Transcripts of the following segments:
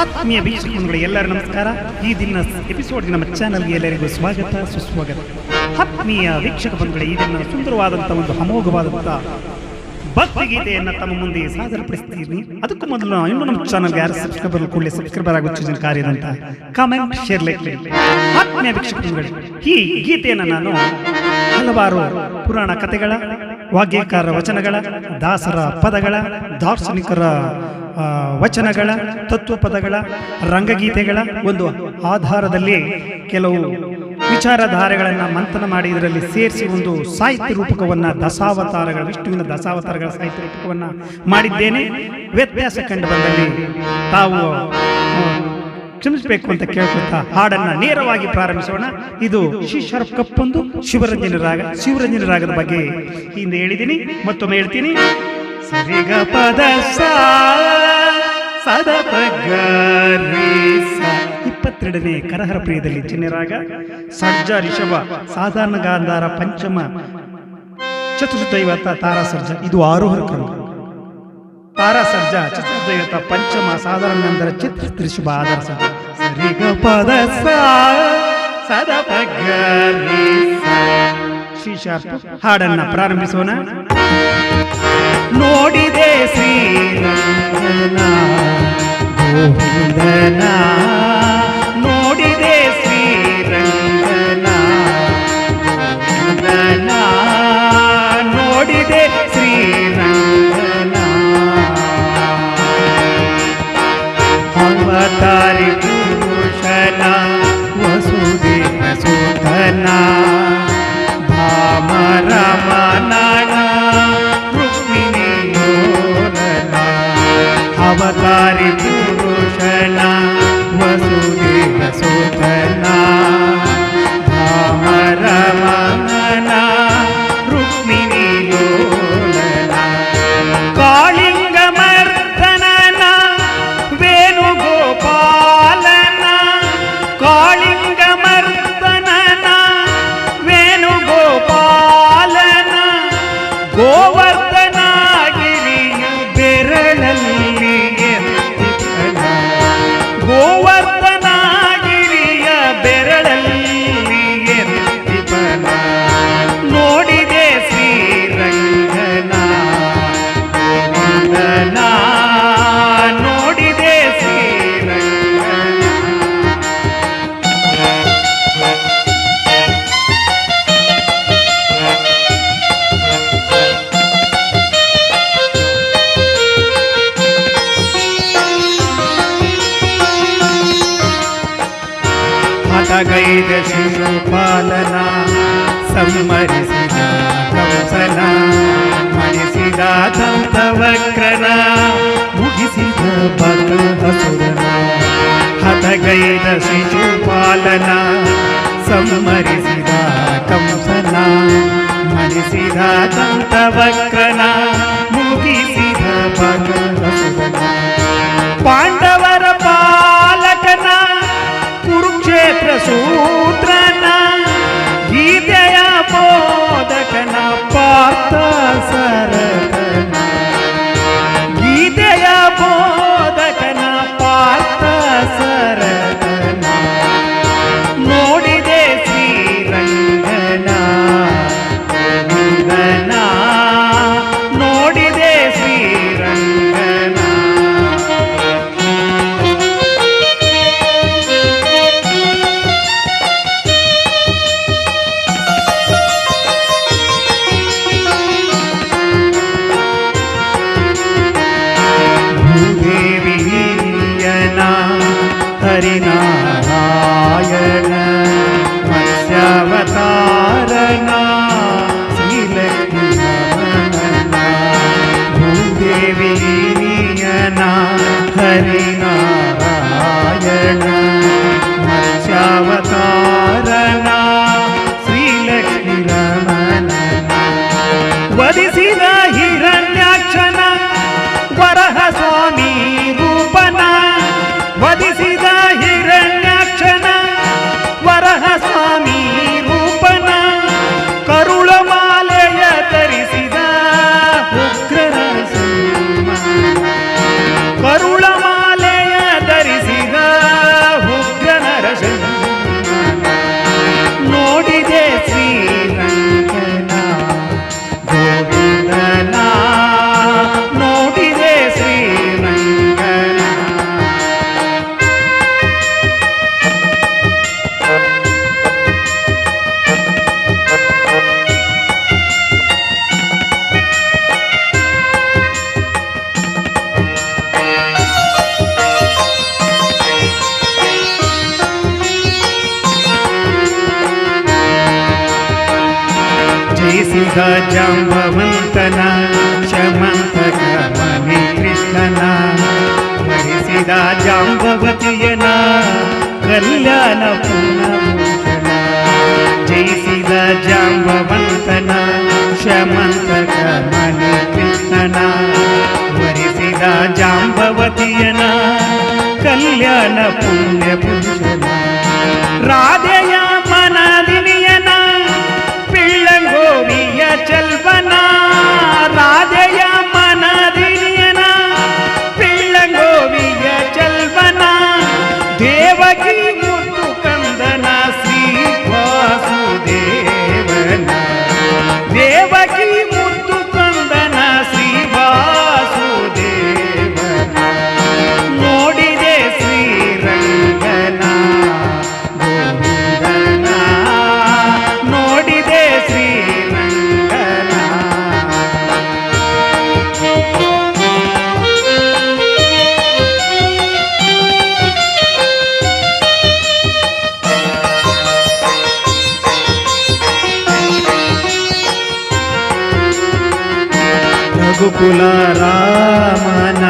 ಆತ್ಮೀಯ ವೀಕ್ಷಕರುಗಳು, ಎಲ್ಲರ ನಮಸ್ಕಾರ. ಈ ದಿನ ಎಪಿಸೋಡ್ ನಮ್ಮ ಚಾನಲ್ಗೆ ಎಲ್ಲರಿಗೂ ಸ್ವಾಗತ, ಸುಸ್ವಾಗತ. ಆತ್ಮೀಯ ವೀಕ್ಷಕ ಬಂಧುಗಳೇ, ಈ ದಿನ ಸುಂದರವಾದಂಥ ಒಂದು ಅಮೋಘವಾದಂಥ ಭಕ್ತಿ ಗೀತೆಯನ್ನು ತಮ್ಮ ಮುಂದೆ ಸಾದರಪಡಿಸ್ತೀನಿ. ಅದಕ್ಕೂ ಮೊದಲು ಇನ್ನೂ ನಮ್ಮ ಚಾನಲ್ ಯಾರು ಸಬ್ಸ್ಕ್ರೈಬರ್ ಕೂಡಲೇ ಸಬ್ಸ್ಕ್ರೈಬರ್ ಆಗೋ ಸೂಚನೆ ಕಾರ್ಯದಂತ ಕಾಮೆಂಟ್ ಶೇರ್ ಲೈಕ್ ಆತ್ಮೀಯ ವೀಕ್ಷಕ ಈ ಗೀತೆಯನ್ನು ನಾನು ಹಲವಾರು ಪುರಾಣ ಕಥೆಗಳ, ವಾಗ್ಯಕಾರ ವಚನಗಳ, ದಾಸರ ಪದಗಳ, ದಾರ್ಶನಿಕರ ವಚನಗಳ, ತತ್ವಪದಗಳ, ರಂಗಗೀತೆಗಳ ಒಂದು ಆಧಾರದಲ್ಲಿ ಕೆಲವು ವಿಚಾರಧಾರೆಗಳನ್ನು ಮಂಥನ ಮಾಡಿ ಇದರಲ್ಲಿ ಸೇರಿಸಿ ಒಂದು ಸಾಹಿತ್ಯ ರೂಪಕವನ್ನು, ದಶಾವತಾರಗಳ, ವಿಷ್ಣುವಿನ ದಶಾವತಾರಗಳ ಸಾಹಿತ್ಯ ರೂಪಕವನ್ನು ಮಾಡಿದ್ದೇನೆ. ವ್ಯತ್ಯಾಸ ಕಂಡು ಬಂದಲ್ಲಿ ತಾವು ಕ್ಷಮಿಸಬೇಕು ಅಂತ ಕೇಳ್ಕೊಳ್ತಾ ಹಾಡನ್ನ ನೇರವಾಗಿ ಪ್ರಾರಂಭಿಸೋಣ. ಇದು ಶಿಶರ್ ಕಪ್ಪೊಂದು ಶಿವರಂಜನ ರಾಗ ಶಿವರಂಜನ ರಾಗದ ಬಗ್ಗೆ ಹಿಂದೆ ಹೇಳಿದ್ದೀನಿ. ಮತ್ತೊಮ್ಮೆ ಹೇಳ್ತೀನಿ. ಸರಿಗ ಪದ ಸದ ಇಪ್ಪತ್ತೆರಡನೇ ಕರಹರ ಪ್ರಿಯದಲ್ಲಿ ಚಿನ್ನರಾಗ ಸರ್ಜ ರಿಷಭ ಸಾಧಾರಣ ಗಾಂಧಾರ ಪಂಚಮ, ಚತುರ್ದೈವತ ತಾರಾ ಸರ್ಜ ಇದು ಆರೋಹರ ಕ್ರಮ. ತಾರಾ ಸರ್ಜ ಚತುರ್ದೈವತ ಪಂಚಮ, ಸಾಧಾರಣ ಗಾಂಧಾರ ಚಿತ್ರ ತ್ರಿಶುಭ ಆಧಾರ ಸರ್ಜ ಸರಿಗ ಪದ ಸದ ಶ್ರೀ ಹಾಡನ್ನ ಪ್ರಾರಂಭಿಸೋಣ. ನೋಡಿದೆ ಶ್ರೀರಂಗನ ಗೋವಿಂದನ ಅವತಾರಿ ಹಠಗೈದ ಶಿಶುಪಾಲನ ಸಂಮರಿಸಿದ ಕಂಸನ ಮಣಿಸಿದ ದಂತವಕ್ರನ ಮುಗಿಸಿದ ಬಕಹಸುರನ ಹಠಗೈದ ಶಿಶುಪಾಲನ ಸಂಮರಿಸಿದ ಕಂಸನ ಮಣಿಸಿದ ದಂತವಕ್ರನ 主。ವಧಿಸಿದ ಹಿರಣ್ಯಾಕ್ಷನ ವರಹ ಸ್ವಾಮಿ ರೂಪನ ವಧಿಸಿದ ಜಯಿಸಿದ ಜಾಂಬವಂತನ ಶಮಂತಕ ಮಣಿ ಕೃಷ್ಣನ ವರಿಸಿದ ಜಾಂಬವತಿಯನ ಕಲ್ಯಾಣ ಪೂರ್ಣಭೂಷಣ ಜಯಿಸಿದ ಜಾಂಬವಂತನ ಶಮಂತಕ ಮಣಿ ಕೃಷ್ಣನ ವರಿಸಿದ ಜಾಂಬವತಿಯನ ಕಲ್ಯಾಣ ಪುಣ್ಯಭೂಷಣ ರಾಧೆಯ ಮನದಿನಿಯನ দেয়া గోకుల రామన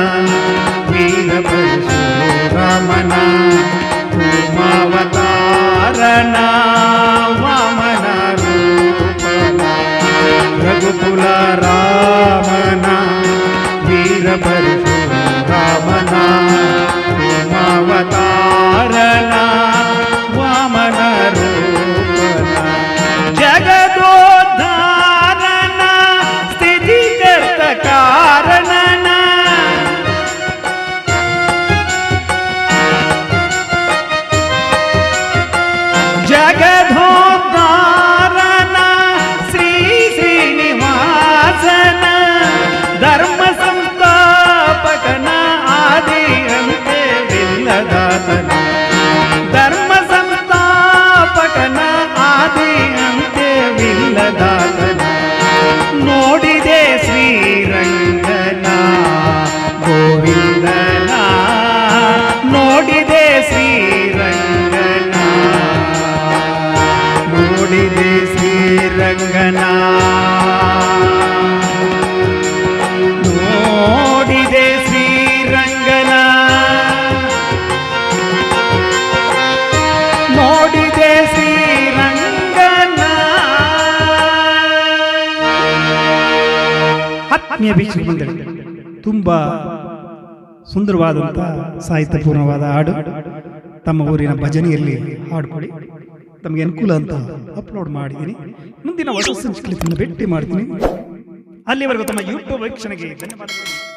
వీరపరశు రమణ కుమావతారణ ವೀಕ್ಷಕ ಮಂಡಳಿ ತುಂಬಾ ಸುಂದರವಾದಂಥ ಸಾಹಿತ್ಯಪೂರ್ಣವಾದ ಹಾಡು ತಮ್ಮ ಊರಿನ ಭಜನೆಯಲ್ಲಿ ಹಾಡ್ಕೊಳ್ಳಿ ತಮಗೆ ಅನುಕೂಲ ಅಂತ ಅಪ್ಲೋಡ್ ಮಾಡಿದ್ದೀನಿ. ಮುಂದಿನ ಹೊಸ ತಮ್ಮನ್ನು ಭೇಟಿ ಮಾಡ್ತೀನಿ. ಅಲ್ಲಿವರೆಗೂ ತಮ್ಮ ಯೂಟ್ಯೂಬ್ ವೀಕ್ಷಣೆಗೆ ಧನ್ಯವಾದಗಳು.